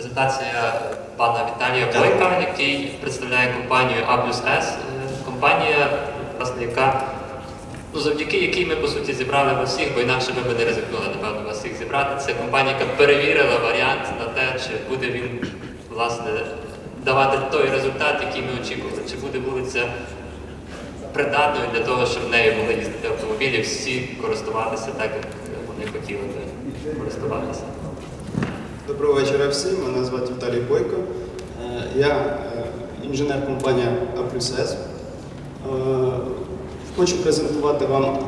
Презентація пана Віталія Бойка, який представляє компанію A плюс S. Е, Компанія, власне, яка, ну, завдяки якій ми по суті зібрали вас всіх, бо інакше ми б не ризикнули, напевно, вас всіх зібрати. Це компанія, яка перевірила варіант на те, чи буде він власне давати той результат, який ми очікували, чи буде вулиця придатною для того, щоб нею могли їздити автомобілі, всі користуватися так, як вони хотіли би користуватися. Доброго вечора всім. Мене звати Віталій Бойко. Е, Я е, інженер компанії A+S. Е, Хочу презентувати вам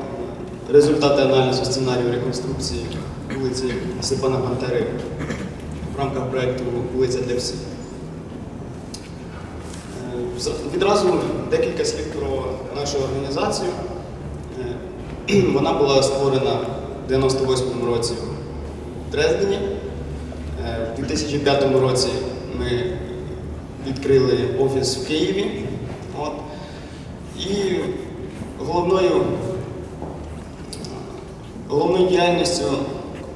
результати аналізу сценарію реконструкції вулиці Степана Бандери в рамках проєкту Вулиця для всіх. Відразу декілька слів про нашу організацію. Вона була створена в 98-му році в Дрездені. Е, У 2005 році ми відкрили офіс в Києві. От. І головною, головною діяльністю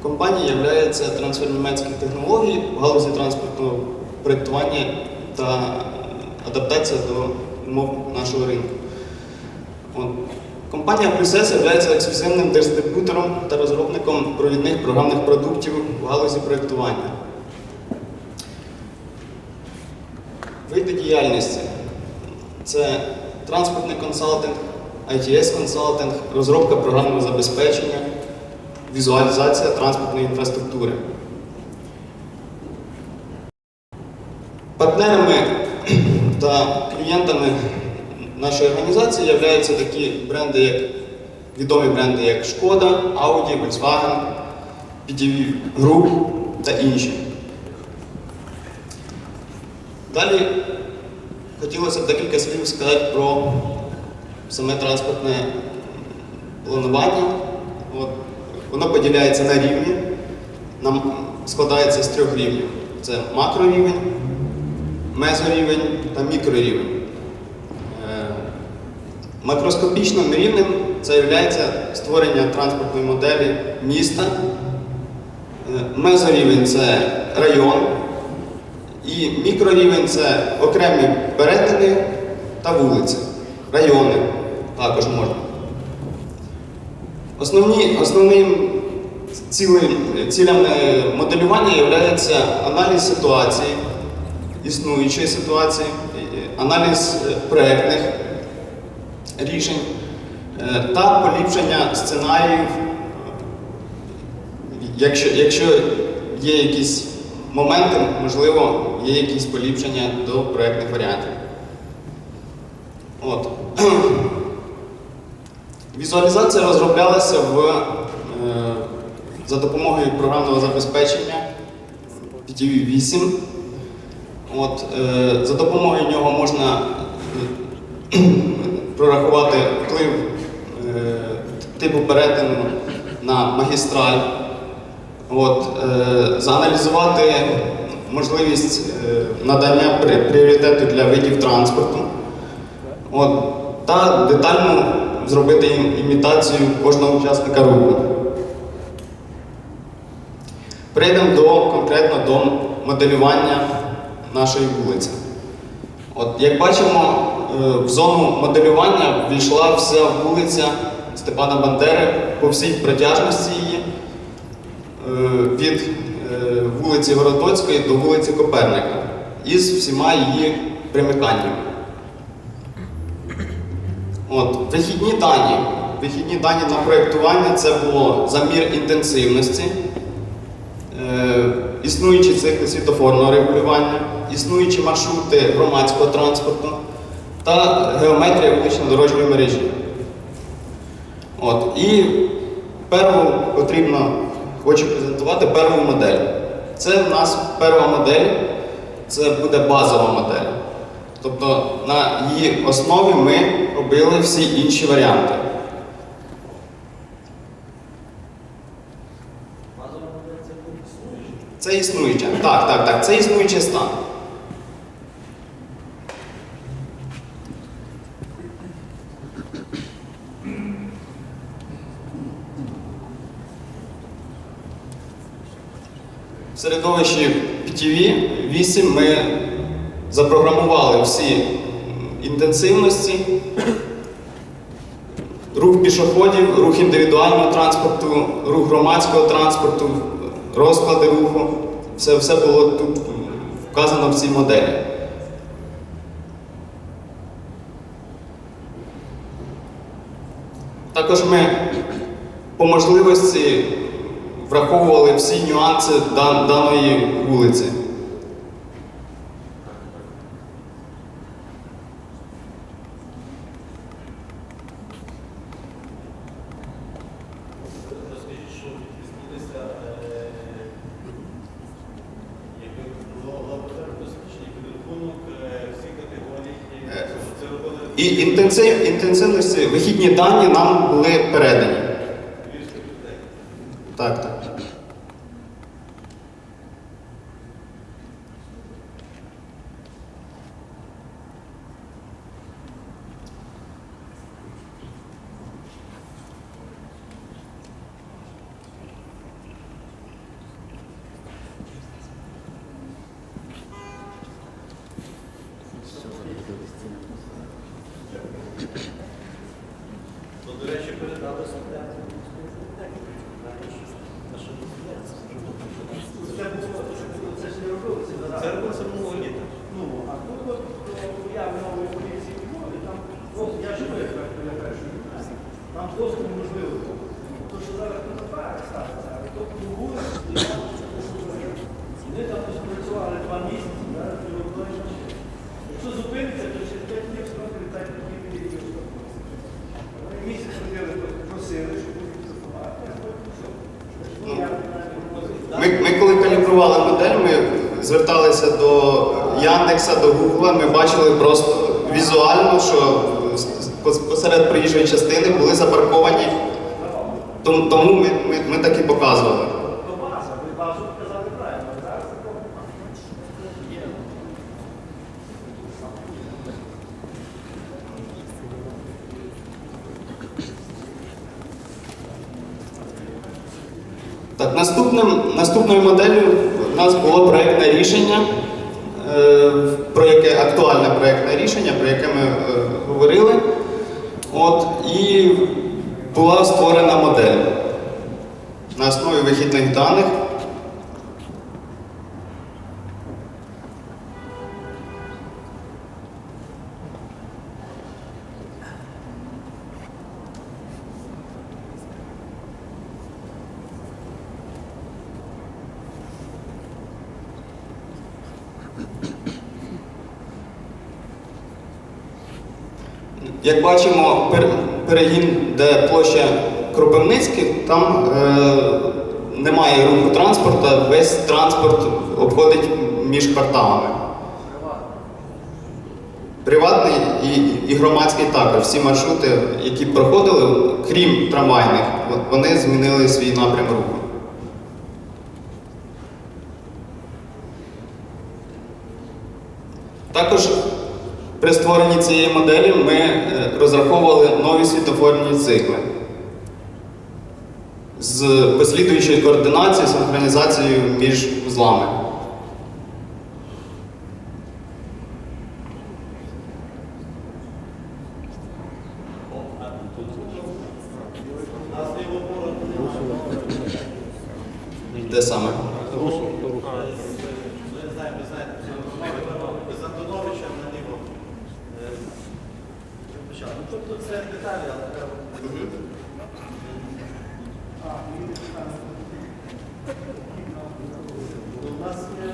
компанії є трансфер німецьких технологій в галузі транспортного проєктування та адаптація до умов нашого ринку. От. Компанія Плюсес є ексклюзивним дистриб'ютором та розробником провідних програмних продуктів в галузі проєктування. Види діяльності це транспортний консалтинг, ITS консалтинг, розробка програмного забезпечення, візуалізація транспортної інфраструктури. Партнерами та клієнтами нашої організації являються такі бренди, як відомі бренди, як Шкода, Audi, Volkswagen, PDV Group та інші. Далі хотілося б декілька слів сказати про саме транспортне планування. От, воно поділяється на рівні, нам складається з трьох рівнів. Це макрорівень, мезорівень та мікрорівень. Макроскопічним рівнем це є створення транспортної моделі міста. Е, Мезорівень це район. І мікрорівень це окремі перетини та вулиці. Райони також можна. Основні, основним цілям е, моделювання є аналіз ситуації, існуючої ситуації, е, аналіз проєктних рішень е, та поліпшення сценаріїв, якщо, якщо є якісь моменти, можливо, є якісь поліпшення до проєктних варіантів. От. Візуалізація розроблялася в, е, за допомогою програмного забезпечення PTV 8. От, е, за допомогою нього можна прорахувати вплив е, типу перетину на магістраль, От, е, зааналізувати можливість е, надання пріоритету для видів транспорту. От, та детально зробити імітацію кожного учасника руху. Прийдемо до, конкретно до моделювання нашої вулиці. От, як бачимо, в зону моделювання ввійшла вся вулиця Степана Бандери по всій протяжності її е, від е, вулиці Городоцької до вулиці Коперника із всіма її примиканнями. От, вихідні дані. Вихідні дані на проєктування це було замір інтенсивності, е, існуючі цикли світофорного регулювання, існуючі маршрути громадського транспорту та геометрія вулично-дорожньої мережі. От, і перву потрібно, хочу презентувати перву модель. Це в нас перша модель, це буде базова модель. Тобто на її основі ми робили всі інші варіанти. Це існуюча. Так, так, так, це існуючий стан. Середовищі FPTV 8 ми запрограмували всі інтенсивності, рух пішоходів, рух індивідуального транспорту, рух громадського транспорту, розклади руху. Все, все було тут вказано в цій моделі. Також ми по можливості враховували всі нюанси дан- даної вулиці. Е, І інтенсивності, вихідні дані нам були передані. Львівська бібліотека. Так, так. Ну, до речі, передали студентам. Це було, це ж не робилося. Це робилося минулого літа. Ну, а тут от я в новій поліції Львові, там просто я живий так біля першої гімназії, там просто неможливо. То, що зараз тут так ставиться, а то по вулиці, вони там працювали два місяці, зараз вже одної машини. Якщо зупиниться, то через п'ять днів скоро літають такі відео. Вони місяць ходили, просили, щоб їх запхати, а потім все. Ну, я не знаю, Ми, ми коли калібрували модель, ми зверталися до Яндекса, до Гугла, ми бачили просто візуально, що посеред проїжджої частини були запарковані. Тому, ми, ми, ми так і показували. Так, наступним, наступною моделлю у нас було проєктне рішення, про яке актуальне проєктне рішення, про яке ми е, говорили. От, і була створена модель на основі вихідних даних. Як бачимо, перегін, де площа Кропивницький, там е, немає руху транспорту, весь транспорт обходить між кварталами. Приватний і, і громадський також. Всі маршрути, які проходили, крім трамвайних, вони змінили свій напрям руху. Також при створенні цієї моделі ми розраховували нові світофорні цикли з послідуючою координацією, синхронізацією між вузлами. У нас є опора Де саме? Ну, я знаю, ви знаєте, з Антоновича наліво. Е, почали. Ну, тобто це деталі, але треба. Ну, У нас є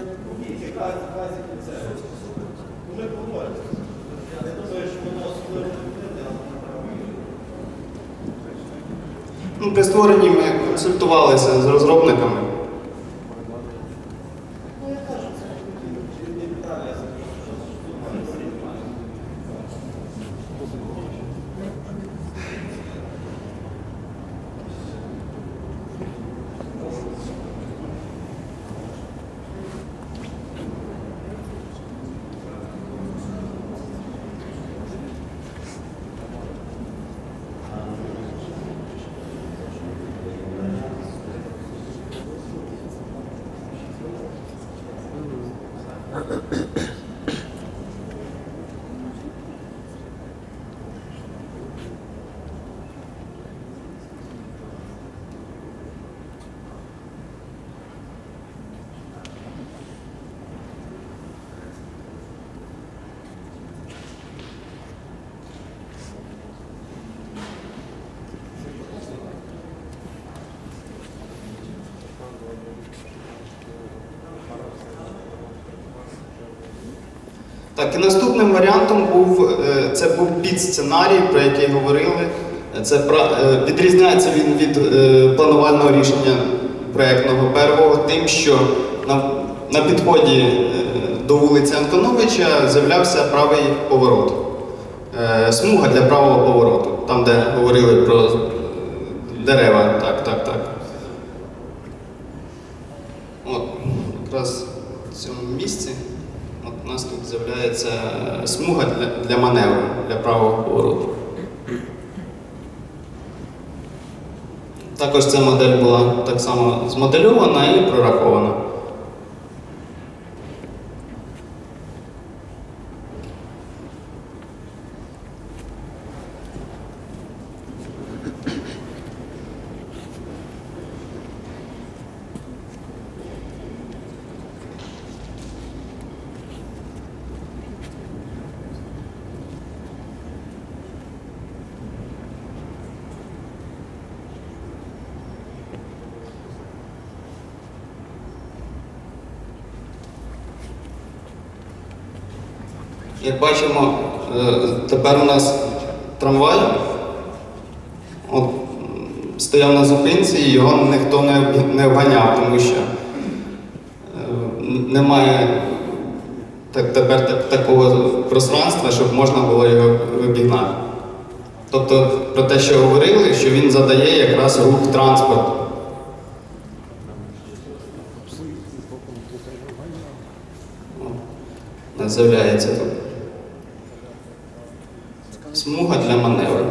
є базі базі це. Ми говоримо. Я не думаю, що воно особливо буде, але Ну, при створенні ми консультувалися з розробниками. Так, і наступним варіантом був е, це був підсценарій, про який говорили. Це е, відрізняється він від е, планувального рішення проєктного первого тим, що на, підході до вулиці Антоновича з'являвся правий поворот. Смуга для правого повороту, там, де говорили про дерева. Так, так, так. От, якраз в цьому місці от у нас тут з'являється е, смуга для, для маневру, для правого повороту. Також ця модель була так само змодельована і прорахована. Як бачимо, е, тепер у нас трамвай от, м, стояв і його ніхто не, не обганяв, тому що е, немає так, тепер так, такого пространства, щоб можна було його обігнати. Тобто про те, що говорили, що він задає якраз рух транспорту. З'являється тут. Смуга для маневру.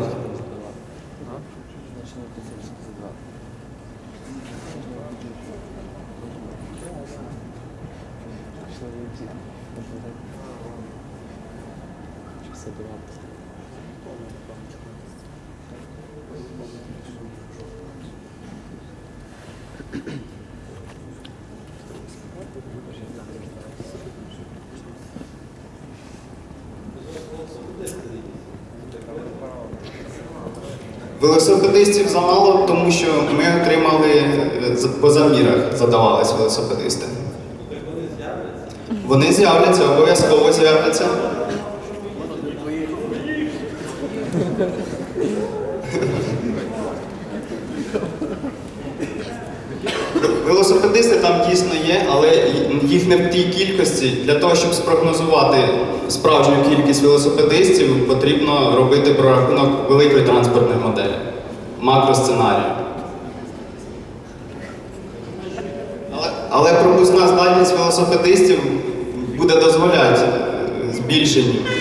Велосипедистів замало, тому що ми отримали е, по замірах задавались велосипедисти. Вони з'являться, обов'язково з'являться. Велосипедисти там дійсно є, але їх не в тій кількості. Для того, щоб спрогнозувати справжню кількість велосипедистів, потрібно робити прорахунок великої транспортної моделі, макросценарію. Але, але пропускна здатність велосипедистів буде дозволяти збільшенню.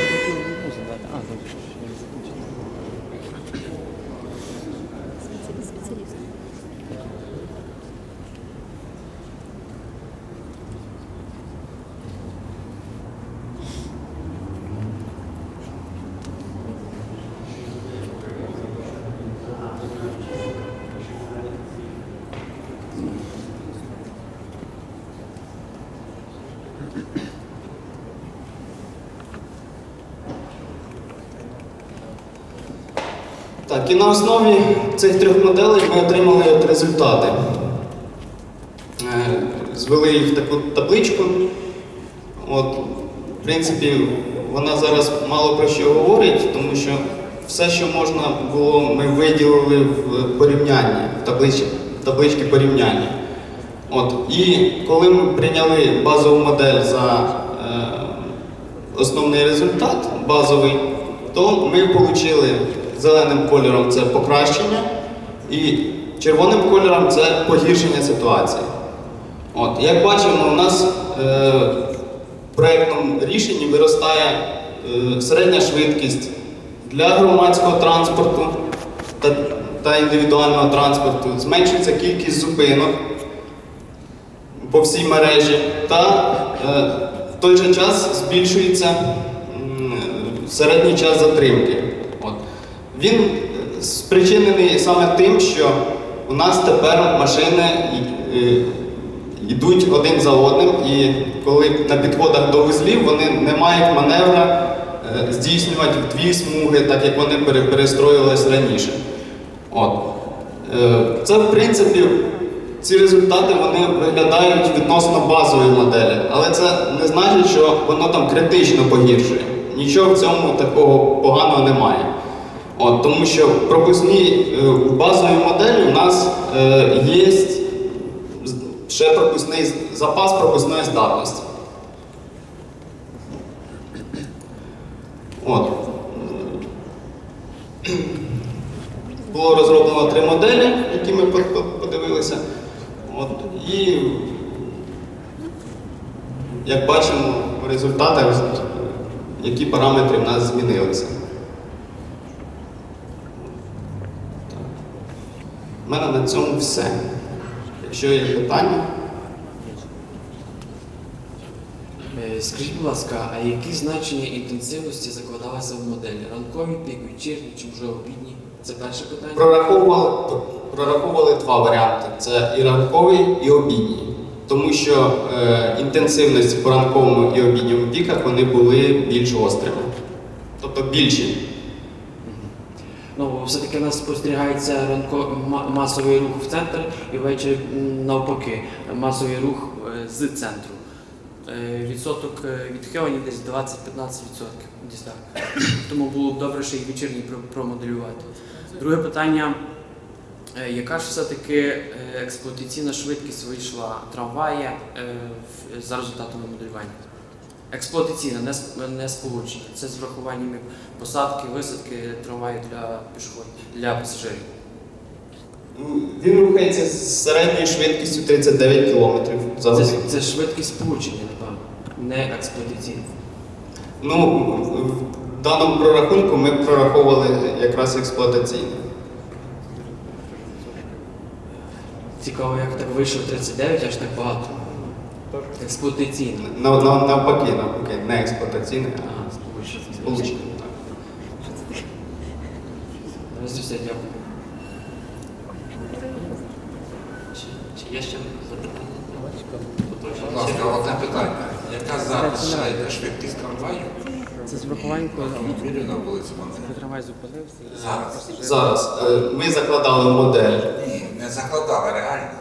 Так, і на основі цих трьох моделей ми отримали от результати. Е, Звели їх в таку табличку. От, в принципі, вона зараз мало про що говорить, тому що все, що можна було, ми виділили в порівнянні, в табличці, в табличці порівняння. От, і коли ми прийняли базову модель за е, основний результат базовий, то ми отримали зеленим кольором це покращення, і червоним кольором це погіршення ситуації. От, як бачимо, у нас е, в проєктному рішенні виростає е, середня швидкість для громадського транспорту та, та індивідуального транспорту, зменшується кількість зупинок по всій мережі та е, в той же час збільшується середній час затримки. Він е, спричинений саме тим, що у нас тепер машини е, йдуть один за одним, і коли на підходах до вузлів вони не мають маневра е, здійснювати дві смуги, так як вони пере- перестроювалися раніше. От. Це, в принципі, ці результати вони виглядають відносно базової моделі, але це не значить, що воно там критично погіршує. Нічого в цьому такого поганого немає. От, тому що пропускні е, в базовій моделі у нас е, є ще пропускний запас пропускної здатності. От. Було розроблено три моделі, які ми по- по- подивилися. От, і як бачимо в результатах, які параметри в нас змінилися. Так. У мене на цьому все. Якщо є питання, Е, Скажіть, будь ласка, а які значення інтенсивності закладалися в моделі? Ранкові, пік, вечірні чи може обідні? Це перше питання. прораховували, прораховували два варіанти: це і ранковий, і обідній. Тому що е, інтенсивності по ранковому і обідньому піках вони були більш гострими. Тобто більші. Все-таки у нас спостерігається ранко масовий рух в центр і ввечері навпаки масовий рух е, з центру. Е, Відсоток е, відхилення десь 20-15%. Десь так. Тому було б добре ще й вечірній промоделювати. Друге питання. Яка ж все-таки експлуатаційна швидкість вийшла трамвая за результатами моделювання? Експлуатаційна, не, сполучення. Це з врахуванням посадки, висадки трамваю для пішоходів, для пасажирів. Він рухається з середньою швидкістю 39 км за Це, годину. це швидкість сполучення, напевно, не експлуатаційна. Ну, в даному прорахунку ми прораховували якраз експлуатаційно. Цікаво, як так вийшло 39, аж так багато. Нав- Навпаки, навпаки, не експлуатаційне, а дякую. Чи, є ще запитання? Будь ласка, одне питання. Яка зараз ще йде швидкість трамваю Це з врахуванням, на вулиці трамвай зупинився. Зараз. Зараз е, ми закладали модель. Ні, не закладали реально.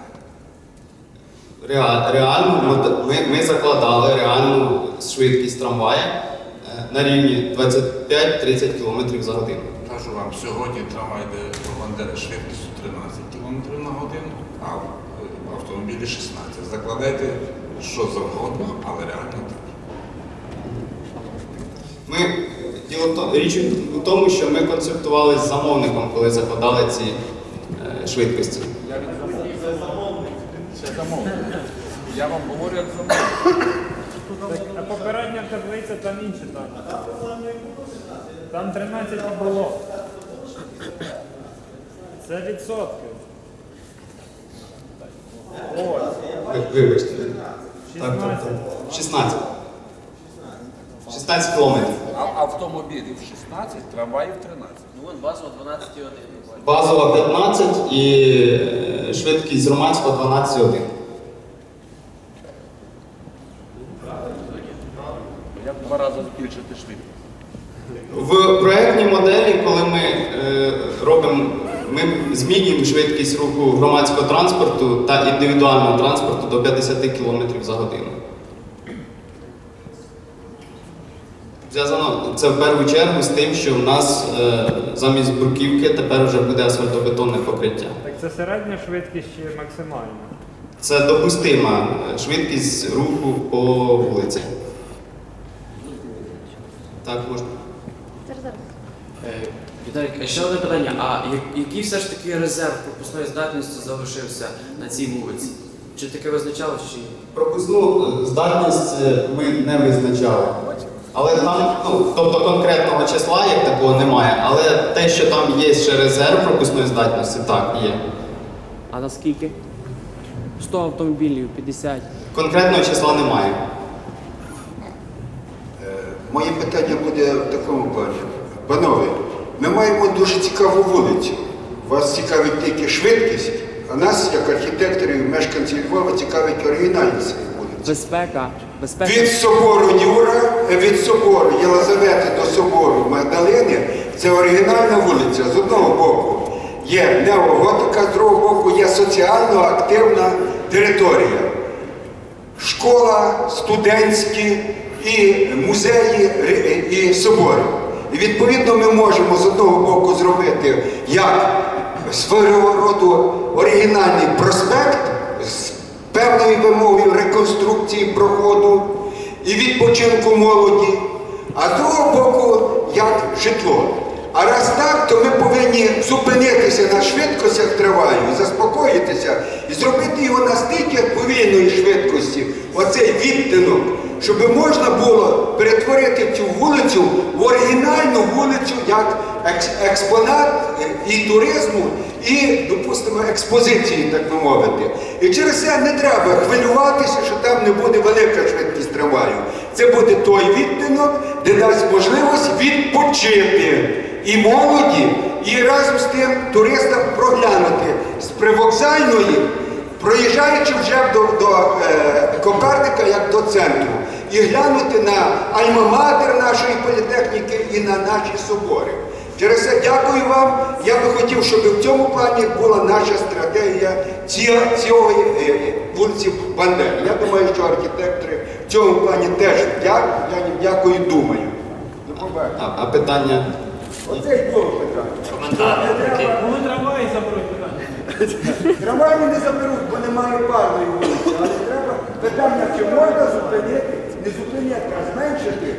Реа- Реальну моде- ми, ми закладали реальну швидкість трамвая е, на рівні 25-30 км за годину. Кажу вам, сьогодні трамвай йде до швидкістю 13 км на годину, а в автомобілі 16. Закладайте що завгодно, але реально так. Ми діло річ у тому, що ми концептували з замовником, коли закладали ці е, швидкості. Я вам говорю, як замовник. А попередня таблиця там інше там. Там 13 було. Це відсотки. Ось, Вибачте. Так, так, 16. так. 16. 16 кілометрів. А автомобілів 16, трамваїв 13. Ну, вон базово 12,1. Базова 15 і е, швидкість з Романського 12,1. Як два рази збільшити швидкість. В проєктній моделі, коли ми е, робимо, ми змінюємо швидкість руху громадського транспорту та індивідуального транспорту до 50 км за годину. Зв'язано це в першу чергу з тим, що в нас е, замість бруківки тепер вже буде асфальтобетонне покриття. Так це середня швидкість чи максимальна? Це допустима е, швидкість руху по вулиці. Так можна. Е, Віталік, а ще одне питання. А я- який все ж таки резерв пропускної здатності залишився на цій вулиці? Чи таке визначалось, чи ні? Пропускну е, здатність е, ми не визначали. Але там, ну, тобто конкретного числа як такого немає, але те, що там є ще резерв пропускної здатності, так, є. А наскільки? 100 автомобілів, 50. Конкретного числа немає. Моє питання буде в такому плані. Панове, ми маємо дуже цікаву вулицю. Вас цікавить тільки швидкість, а нас, як архітекторів, мешканців Львова, цікавить оригінальність цієї вулиці. Безпека. Безпека. Від собору Юра, е, від собору Єлизавети до собору Магдалини це оригінальна вулиця. З одного боку є неоготика, з другого боку є соціально активна територія. Школа, студентські і музеї і собори. І відповідно ми можемо з одного боку зробити як свого роду оригінальний проспект з певною вимогою реконструкції проходу і відпочинку молоді, а з другого боку як житло. А раз так, то ми повинні зупинитися на швидкостях триваю, заспокоїтися і зробити його настільки повільної швидкості, оцей відтинок, щоб можна було перетворити цю вулицю в оригінальну вулицю як експонат е, і туризму, і, допустимо, експозиції, так би мовити. І через це не треба хвилюватися, що там не буде велика швидкість трамваю. Це буде той відтинок, де дасть можливість відпочити і молоді, і разом з тим туристам проглянути з привокзальної, проїжджаючи вже до, до е, Коперника як до центру, і глянути на альма-матер нашої політехніки і на наші собори. Дякую вам. Я би хотів, щоб в цьому плані була наша стратегія цілої е, вулиці Бандери. Я думаю, що архітектори в цьому плані теж дякую, я їм дякую, думаю. А, а питання? Оце й було питання. Коли трамваї заберуть питання. Трамваї не заберуть, бо немає парної вулиці, але треба питання, чи можна зупинити, не зупиняти, а зменшити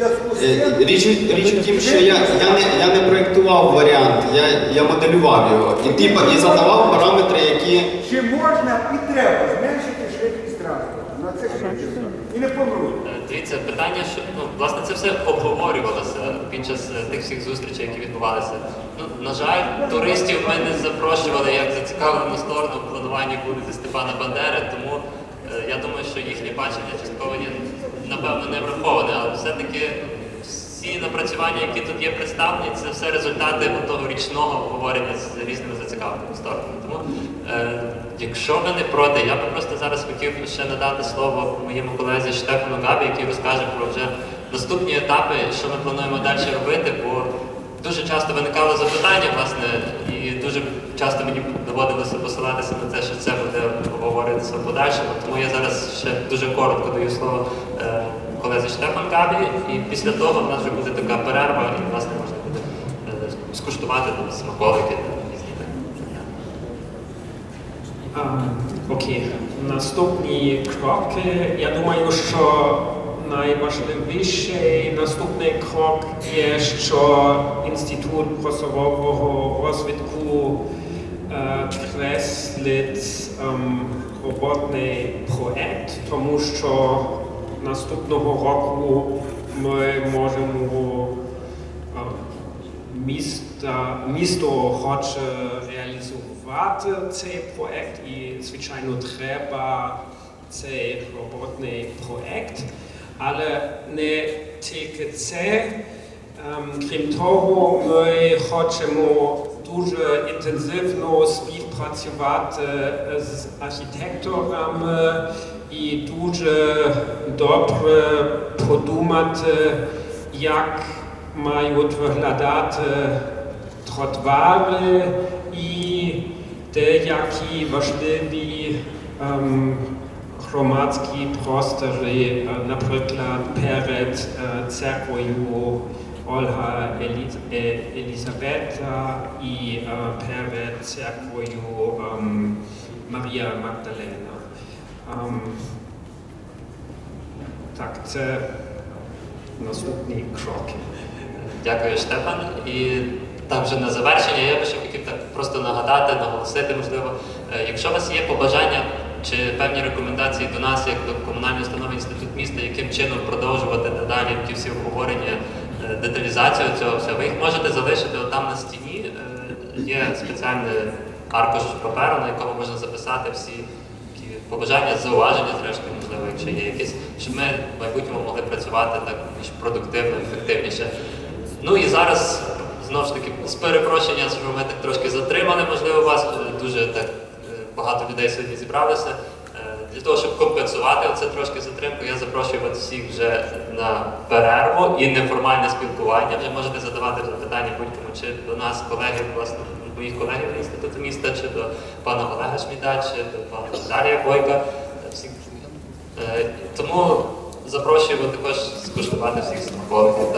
Е. Річ, річ в тім, що я, я, не, я не проєктував варіант, я, я моделював його. І, типа, і задавав параметри, які. Чи можна і треба зменшити швидкість транспорту на цих швидкістях? І не помруть. Е, Дивіться, питання, що ну власне це все обговорювалося під час е, тих всіх зустрічей, які відбувалися. Ну на жаль, туристів ми не запрошували як зацікавлену сторону в плануванні вулиці Степана Бандери, тому е, я думаю, що їхнє бачення частково є напевно не враховане, але все-таки всі напрацювання, які тут є представлені, це все результати того річного обговорення з різними зацікавленими сторонами. Тому е, якщо ви не проти, я би просто зараз хотів ще надати слово моєму колезі Штефану Габі, який розкаже про вже наступні етапи, що ми плануємо далі робити, бо дуже часто виникало запитання, власне, і дуже часто мені доводилося посилатися на те, що це буде обговорюватися в подальшому. Тому я зараз ще дуже коротко даю слово е, колезі Штефан Габі, і після того в нас вже буде така перерва, і власне можна буде е, скуштувати там смаколики та різні Окей, наступні кроки. Я думаю, що найважливіший наступний крок є, що Інститут просового розвитку е, креслить ем, роботний проект, тому що наступного року ми можемо е, міста, місто хоче реалізувати цей проект і, звичайно, треба цей роботний проект. Але не тільки це. Ем, Крім того, ми хочемо дуже інтенсивно співпрацювати з архітекторами і дуже добре подумати, як мають виглядати тротуари і деякі важливі ем, громадські простори, е, наприклад, перед е, церквою Ольга е, Елізавета і перед церквою ем, Марія Магдалена. Ем, так, це наступні кроки. Дякую, Штефан. І там вже на завершення я би ще хотів так просто нагадати, наголосити, можливо, якщо у вас є побажання чи певні рекомендації до нас, як до комунальної установи інститут міста, яким чином продовжувати надалі ті всі обговорення, е, деталізацію цього всього, ви їх можете залишити отам на стіні. Е, Є спеціальний аркуш паперу, на якому можна записати всі такі побажання, зауваження, зрештою, можливо, якщо є якісь, щоб ми в майбутньому могли працювати так більш продуктивно, ефективніше. Ну і зараз знову ж таки з перепрошення, що ми так трошки затримали, можливо, вас е, дуже так багато людей сьогодні зібралося. Е, Для того, щоб компенсувати оце трошки затримку, я запрошую вас всіх вже на перерву і неформальне спілкування. Ви можете задавати вже питання будь-кому, чи до нас, колегів, власне, моїх колегів інституту міста, чи до пана Олега Шміда, чи до пана Дар'я Бойка. Е, Всіх. Е, Тому запрошуємо також скуштувати всіх смаколиків.